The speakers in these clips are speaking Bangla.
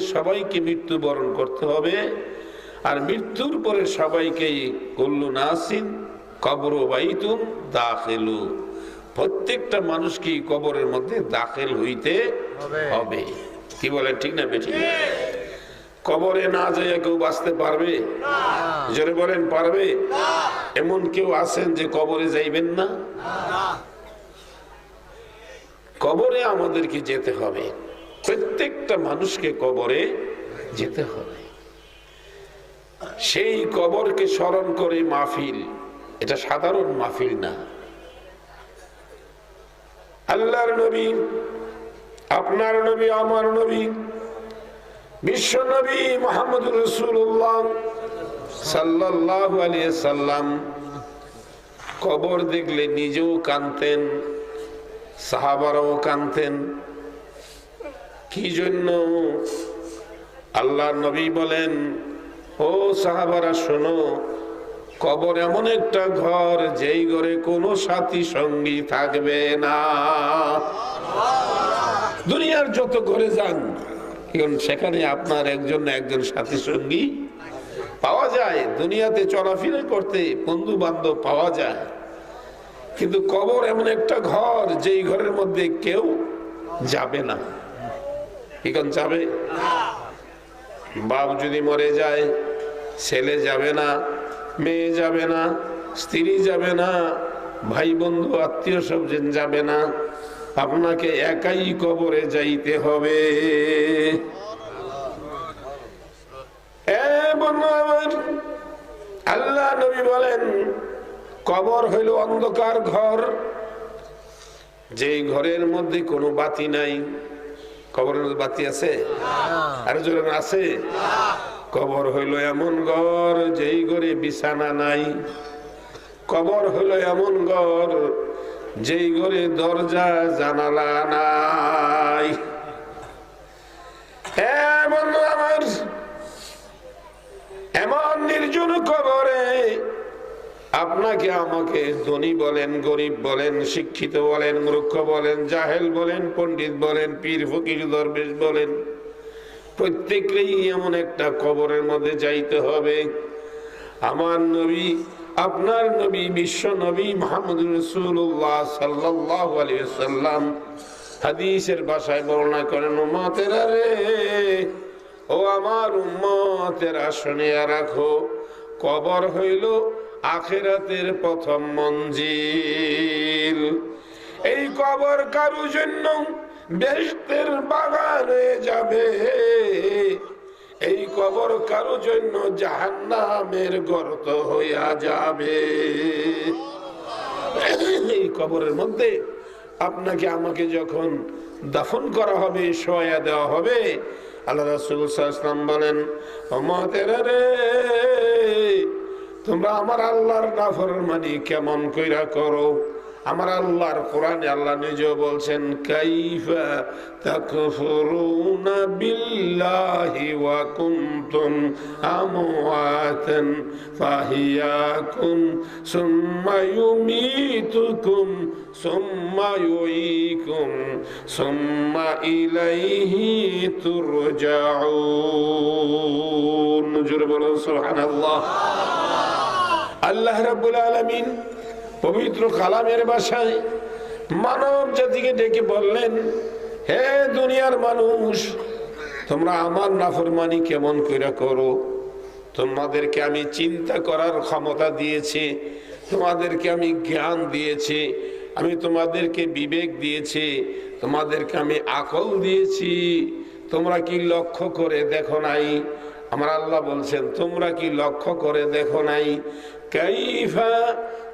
সবাইকে মৃত্যুবরণ করতে হবে। আর মৃত্যুর পরে সবাইকেই কল্লু নাসিন কবর বাইতুন দাখিলু। প্রত্যেকটা মানুষকেই কবরের মধ্যে দাখিল হইতে হবে। কি বলেন ঠিক না বেঠিক? কবরে না যাইয়া কেউ বাঁচতে পারবে? জোরে বলেন পারবে? এমন কেউ আছেন যে কবরে যাইবেন না। কবরে আমাদেরকে যেতে হবে। প্রত্যেকটা মানুষকে কবরে যেতে হবে। সেই কবরকে স্মরণ করে মাহফিল, এটা সাধারণ মাহফিল না। আল্লাহর নবী, আপনার নবী, আমার নবী, বিশ্ব নবী মোহাম্মদ রসুল্লাহ সাল্লাহ সাল্লাম কবর দেখলে নিজেও কানতেন সাহাবারাও কানতেন কি জন্য? আল্লাহ নবী বলেন, ও সাহাবারা, শোনো, কবর এমন একটা ঘর যেই ঘরে কোনো সাথী সঙ্গী থাকবে না। দুনিয়ার যত ঘরে যান এখন সেখানে আপনার একজন একজন সাথী সঙ্গী পাওয়া যায়। দুনিয়াতে চলাফেরা করতে বন্ধু বান্ধব পাওয়া যায়। কিন্তু কবর এমন একটা ঘর যেই ঘরের মধ্যে কেউ যাবে না। এখন যাবে? বাপ যদি মরে যায়, ছেলে যাবে না, মেয়ে যাবে না, স্ত্রী যাবে না ভাই বন্ধু আত্মীয় স্বজন যাবে না, আপনাকে একাই কবরে যাইতে হবে। আল্লাহ নবী বলেন, কবর হইল অন্ধকার ঘর। যেই ঘরের মধ্যে কোনো বাতি নাই কবরের বাতি আছে? আর জোরে আছে? কবর হইল এমন ঘর, যেই ঘরে বিছানা নাই। কবর হইল এমন ঘর, যেই ঘরে দরজা জানালা নাই। এমন আমার এমন নির্জন কবরে আপনাকে আমাকে ধনী বলেন, গরিব বলেন, শিক্ষিত বলেন, মূর্খ বলেন, জাহেল বলেন, পণ্ডিত বলেন, পীর, ফকির, দরবেশ বলেন। প্রত্যেকেই এমন একটা কবরের মধ্যে যাইতে হবে। আমার নবী, আপনার নবী, বিশ্ব নবী মোহাম্মদ রসুল্লাহ সাল্লাহ আলিয়াল্লাম হাদিসের বাসায় বর্ণনা করেন, উম্মতেরা রে, ও আমার উম্মতেরা, শুনিয়া রাখো, কবর হইল আখেরাতের প্রথম মঞ্জিল। এই কবর কারু জন্য বেস্তের বাগানে যাবে। এই কবর কারও জন্য জাহান্নামের গর্ত হইয়া যাবে। এই কবরের মধ্যে আপনাকে আমাকে যখন দাফন করা হবে সয়া দেওয়া হবে, আল্লাহ রাসুলাম বলেন আমাদের রে তোমরা আমার আল্লাহর নাফরমানি কেমন কইরা করো? আমার আল্লাহর কোরআনে আল্লাহ নিজেও বলছেন, কাইফা তাকফুরুনা বিল্লাহি ওয়া কুনতুম আমওয়াতান ফাহিয়াকুম সুম্মা ইউমীতুকুম, সুম্মা ইউঈকুম সুম্মা ইলাইহি তুরজাউন। আল্লাহ রাব্বুল আলামিন পবিত্র কালামের বাসায় মানব জাতিকে ডেকে বললেন, হে দুনিয়ার মানুষ, তোমরা আমার নাফরমানি কেমন করে করো? তোমাদেরকে আমি চিন্তা করার ক্ষমতা দিয়েছি, তোমাদেরকে আমি জ্ঞান দিয়েছি, আমি তোমাদেরকে বিবেক দিয়েছি, তোমাদেরকে আমি আকল দিয়েছি। তোমরা কি লক্ষ্য করে দেখো নাই? আমার আল্লাহ বলছেন, তোমরা কি লক্ষ্য করে দেখো নাই কাইফা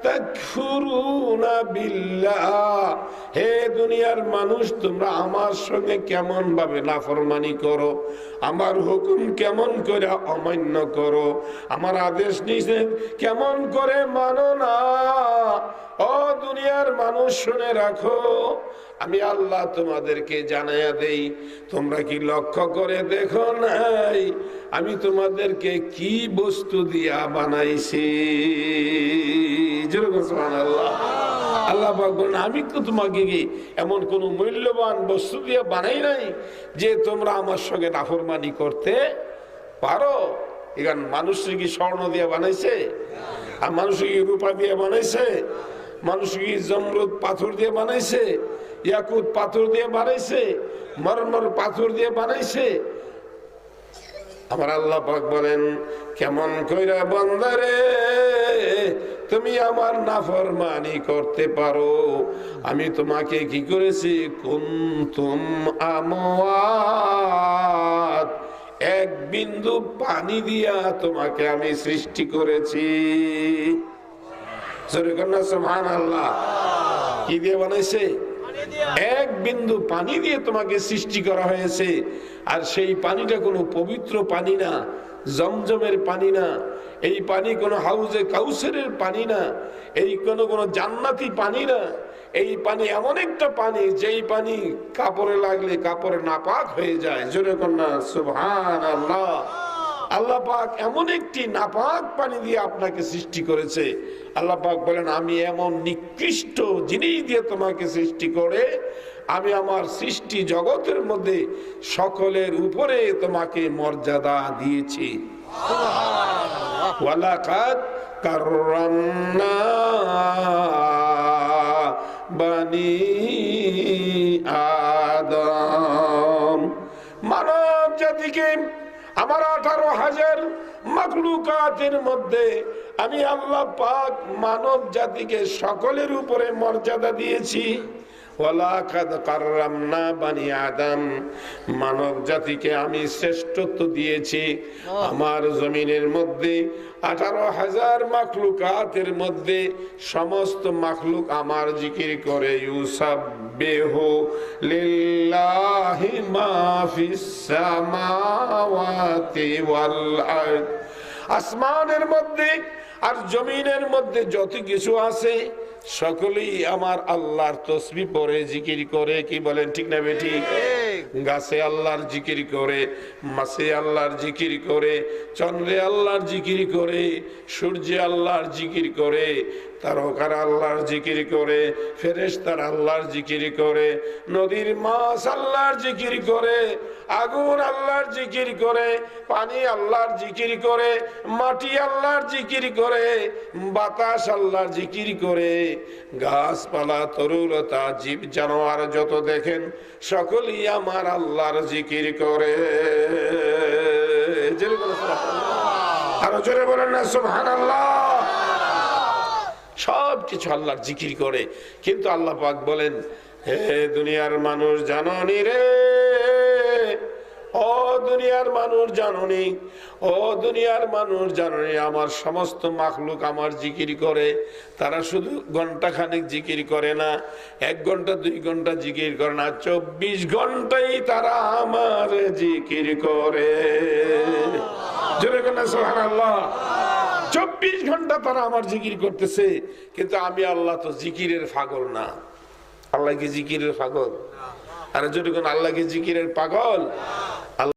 তাকফুরুনা বিল্লাহ। হে দুনিয়ার মানুষ, তোমরা আমার সঙ্গে কেমন ভাবে নাফরমানি করো? আমার হুকুম কেমন করে অমান্য করো? আমার আদেশ নিষেধ কেমন করে মানো না? ও দুনিয়ার মানুষ, শুনে রাখো, আমি আল্লাহ তোমাদেরকে জানাইয়া দেই। তোমরা কি লক্ষ্য করে দেখো নাই? আমি তোমাদেরকে কি বস্তু দিয়া বানাইছি। মূল্যবান বস্তু দিয়ে বানাই নাই যে তোমরা আমার সঙ্গে করতে পারো? মানুষ কি স্বর্ণ দিয়ে বানাইছে? আর মানুষ কি রূপা দিয়ে বানাইছে? মানুষ কি পাথর দিয়ে বানাইছে? ইয়াকুত পাথর দিয়ে বানাইছে? মরমর পাথর দিয়ে বানাইছে? আমার আল্লাহ বলেন কেমন কইরা বন্দারে তুমি আমার নাফরমানি করতে পারো। আমি তোমাকে কি করেছি? কুন্তুম আমওয়াত। এক বিন্দু পানি দিয়া তোমাকে আমি সৃষ্টি করেছি। কি দিয়ে বানাইছে? এক বিন্দু পানি দিয়ে তোমাকে সৃষ্টি করা হয়েছে। আর সেই পানিটা কোনো পবিত্র পানি না। জমজমের পানি না। এই পানি কোনো হাউজে কাউসারের পানি না। এই কোনো কোনো জান্নাতি পানি না। এই পানি এমন একটা পানি, যেই পানি কাপড়ে লাগলে কাপড়ে নাপাক হয়ে যায়। জোরে কন্যা সুবহান আল্লাহ আল্লাহ পাক এমন একটি নাপাক পানি দিয়ে আপনাকে সৃষ্টি করেছে। আল্লাহ পাক বলেন, আমি এমন নিকৃষ্ট জিনিস দিয়ে তোমাকে সৃষ্টি করে আমি আমার সৃষ্টি জগতের মধ্যে সকলের উপরে তোমাকে মর্যাদা দিয়েছি। ওয়ালাকাদ কাররামনা বানি আদম। মানব জাতিকে আমার আঠারো হাজার মাকলুকাতের মধ্যে আমি আল্লাহ পাক মানব জাতিকে সকলের উপরে মর্যাদা দিয়েছি। ওয়ালাকাদ কাররামনা বানি আদম মানব জাতিকে আমি শ্রেষ্ঠত্ব দিয়েছি। আমার জমিনের মধ্যে আঠারো হাজার মাখলুকাতের মধ্যে সমস্ত মাখলুক আমার জিকির করে ইউসাব বেহ লিল্লাহি মা ফিস সামাওয়াতি ওয়াল আরদ। আসমানের মধ্যে আর জমিনের মধ্যে যত কিছু আছে সকলেই আমার আল্লাহর তসবি পরে জিকির করে। কি বলেন ঠিক না বেটি গাছে আল্লাহর জিকির করে মাসে আল্লাহর জিকির করে চন্দ্রে আল্লাহর জিকির করে সূর্যে আল্লাহর জিকির করে তারকার আল্লাহর জিকির করে ফেরেশতার আল্লাহর জিকির করে নদীর মাছ আল্লাহর জিকির করে আগুন আল্লাহর জিকির করে, পানি আল্লাহর জিকির করে, মাটি আল্লাহর জিকির করে, বাতাস আল্লাহর জিকির করে। গাছপালা, তরুলতা, জীব জানোয়ার যত দেখেন, সকলেই আমার আল্লাহর জিকির করে। আরও জোরে বলেন না, সুবহানাল্লাহ। সব কিছু আল্লাহর জিকির করে। কিন্তু আল্লাহ পাক বলেন, হে দুনিয়ার মানুষ, জাননি রে? দুনিয়ার মানুষ জাননি। ও দুনিয়ার মানুষ জাননি, আমার সমস্ত মাখলুক আমার জিকির করে। তারা শুধু ঘণ্টা খানেক জিকির করে না, এক ঘণ্টা দুই ঘণ্টা জিকির করে না, চব্বিশ ঘন্টাই তারা আমার জিকির করে। চব্বিশ ঘণ্টা তারা আমার জিকির করতেছে, কিন্তু আমি আল্লাহ তো জিকিরের পাগল না। আল্লাহ কি জিকিরের পাগল? আর যদি কোন আল্লাহ কি জিকিরের পাগল?